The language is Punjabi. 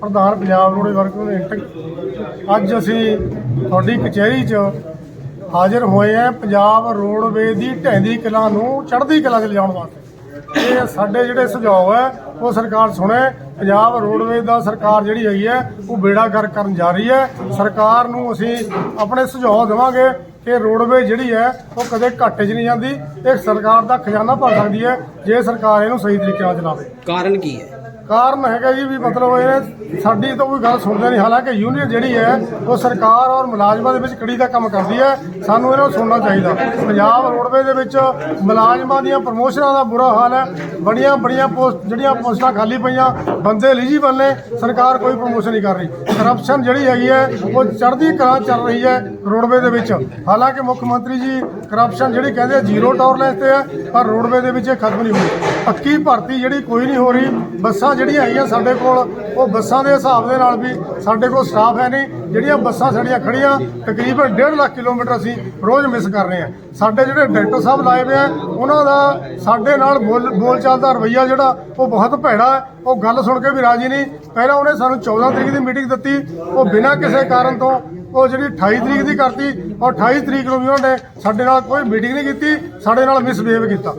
ਪ੍ਰਧਾਨ ਪੰਜਾਬ ਰੋਡ ਵਰਕਰ ਯੂਨੀਅਨ ਅੱਜ ਅਸੀਂ ਤੁਹਾਡੀ ਕਚਹਿਰੀ 'ਚ ਹਾਜ਼ਰ ਹੋਏ ਹਾਂ ਪੰਜਾਬ ਰੋਡਵੇ ਦੀ ਢਹਿੰਦੀ ਕਲਾ ਨੂੰ ਚੜ੍ਹਦੀ ਕਲਾ 'ਚ ਲਿਜਾਉਣ ਵਾਸਤੇ। ਇਹ ਸਾਡੇ ਜਿਹੜੇ ਸੁਝਾਅ ਹੈ, ਉਹ ਸਰਕਾਰ ਸੁਣੇ। ਪੰਜਾਬ ਰੋਡਵੇ ਦਾ ਸਰਕਾਰ ਜਿਹੜੀ ਹੈਗੀ ਹੈ, ਉਹ ਬੇੜਾ ਗਰ ਕਰਨ ਜਾ ਰਹੀ ਹੈ। ਸਰਕਾਰ ਨੂੰ ਅਸੀਂ ਆਪਣੇ ਸੁਝਾਅ ਦੇਵਾਂਗੇ ਕਿ ਰੋਡਵੇ ਜਿਹੜੀ ਹੈ, ਉਹ ਕਦੇ ਘਾਟੇ 'ਚ ਨਹੀਂ ਜਾਂਦੀ। ਇਹ ਸਰਕਾਰ ਦਾ ਖਜ਼ਾਨਾ ਭਰ ਸਕਦੀ ਹੈ, ਜੇ ਸਰਕਾਰ ਇਹਨੂੰ ਸਹੀ ਤਰੀਕੇ ਨਾਲ ਚਲਾਵੇ। ਕਾਰਨ ਕੀ ਹੈ? ਕਾਰਨ ਹੈਗਾ ਜੀ ਵੀ ਮਤਲਬ ਇਹ ਸਾਡੀ ਤਾਂ ਕੋਈ ਗੱਲ ਸੁਣਦੇ ਨਹੀਂ। ਹਾਲਾਂਕਿ ਯੂਨੀਅਨ ਜਿਹੜੀ ਹੈ, ਉਹ ਸਰਕਾਰ ਔਰ ਮੁਲਾਜ਼ਮਾਂ ਦੇ ਵਿੱਚ ਕੜੀ ਦਾ ਕੰਮ ਕਰਦੀ ਹੈ। ਸਾਨੂੰ ਇਹਨਾਂ ਨੂੰ ਸੁਣਨਾ ਚਾਹੀਦਾ। ਪੰਜਾਬ ਰੋਡਵੇ ਦੇ ਵਿੱਚ ਮੁਲਾਜ਼ਮਾਂ ਦੀਆਂ ਪ੍ਰਮੋਸ਼ਨਾਂ ਦਾ ਬੁਰਾ ਹਾਲ ਹੈ। ਬੜੀਆਂ ਬੜੀਆਂ ਪੋਸਟ ਜਿਹੜੀਆਂ ਪੋਸਟਾਂ ਖਾਲੀ ਪਈਆਂ, ਬੰਦੇ ਐਲੀਜੀਬਲ ਨੇ। ਸਰਕਾਰ ਕੋਈ ਪ੍ਰਮੋਸ਼ਨ ਨਹੀਂ ਕਰ ਰਹੀ। ਕਰਪਸ਼ਨ ਜਿਹੜੀ ਹੈਗੀ ਹੈ, ਉਹ ਚੜ੍ਹਦੀ ਕਲਾ ਚੱਲ ਰਹੀ ਹੈ ਰੋਡਵੇ ਦੇ ਵਿੱਚ। ਹਾਲਾਂਕਿ ਮੁੱਖ ਮੰਤਰੀ ਜੀ ਕਰਪਸ਼ਨ ਜਿਹੜੀ ਕਹਿੰਦੇ ਆ ਜ਼ੀਰੋ ਟੋਲਰੈਂਸ ਤੇ ਹੈ, ਪਰ ਰੋਡਵੇ ਦੇ ਵਿੱਚ ਇਹ ਖਤਮ ਨਹੀਂ ਹੋਈ। ਪੱਕੀ ਭਰਤੀ ਜਿਹੜੀ ਕੋਈ ਨਹੀਂ ਹੋ ਰਹੀ। ਬੱਸਾਂ ਜਿਹੜੀਆਂ ਹੈਗੀਆਂ ਸਾਡੇ ਕੋਲ, ਉਹ ਬੱਸਾਂ ਦੇ ਹਿਸਾਬ ਦੇ ਨਾਲ ਵੀ ਸਾਡੇ ਕੋਲ ਸਟਾਫ ਹੈ ਨਹੀਂ। ਜਿਹੜੀਆਂ ਬੱਸਾਂ ਸਾਡੀਆਂ ਖੜੀਆਂ ਤਕਰੀਬਨ 1.5 ਲੱਖ ਕਿਲੋਮੀਟਰ ਅਸੀਂ ਰੋਜ਼ ਮਿਸ ਕਰ ਰਹੇ ਹਾਂ। ਸਾਡੇ ਜਿਹੜੇ ਡਾਇਰੈਕਟਰ ਸਾਹਿਬ ਲਾਏ ਹੋਏ ਆ, ਉਹਨਾਂ ਦਾ ਸਾਡੇ ਨਾਲ ਬੋਲ, ਬੋਲਚਾਲ ਦਾ ਰਵੱਈਆ ਜਿਹੜਾ, ਉਹ ਬਹੁਤ ਭੈੜਾ ਹੈ। ਉਹ ਗੱਲ ਸੁਣ ਕੇ ਵੀ ਰਾਜੀ ਨਹੀਂ। ਪਹਿਲਾਂ ਉਹਨੇ ਸਾਨੂੰ 14 ਤਰੀਕ ਦੀ ਮੀਟਿੰਗ ਦਿੱਤੀ। ਉਹ ਬਿਨਾਂ ਕਿਸੇ ਕਾਰਨ ਤੋਂ ਉਹ ਜਿਹੜੀ 28 ਤਰੀਕ ਦੀ ਕਰਤੀ ਔਰ 28 ਤਰੀਕ ਨੂੰ ਵੀ ਉਹਨੇ ਸਾਡੇ ਨਾਲ ਕੋਈ ਮੀਟਿੰਗ ਨਹੀਂ ਕੀਤੀ। ਸਾਡੇ ਨਾਲ ਮਿਸਬਿਹੇਵ ਕੀਤਾ।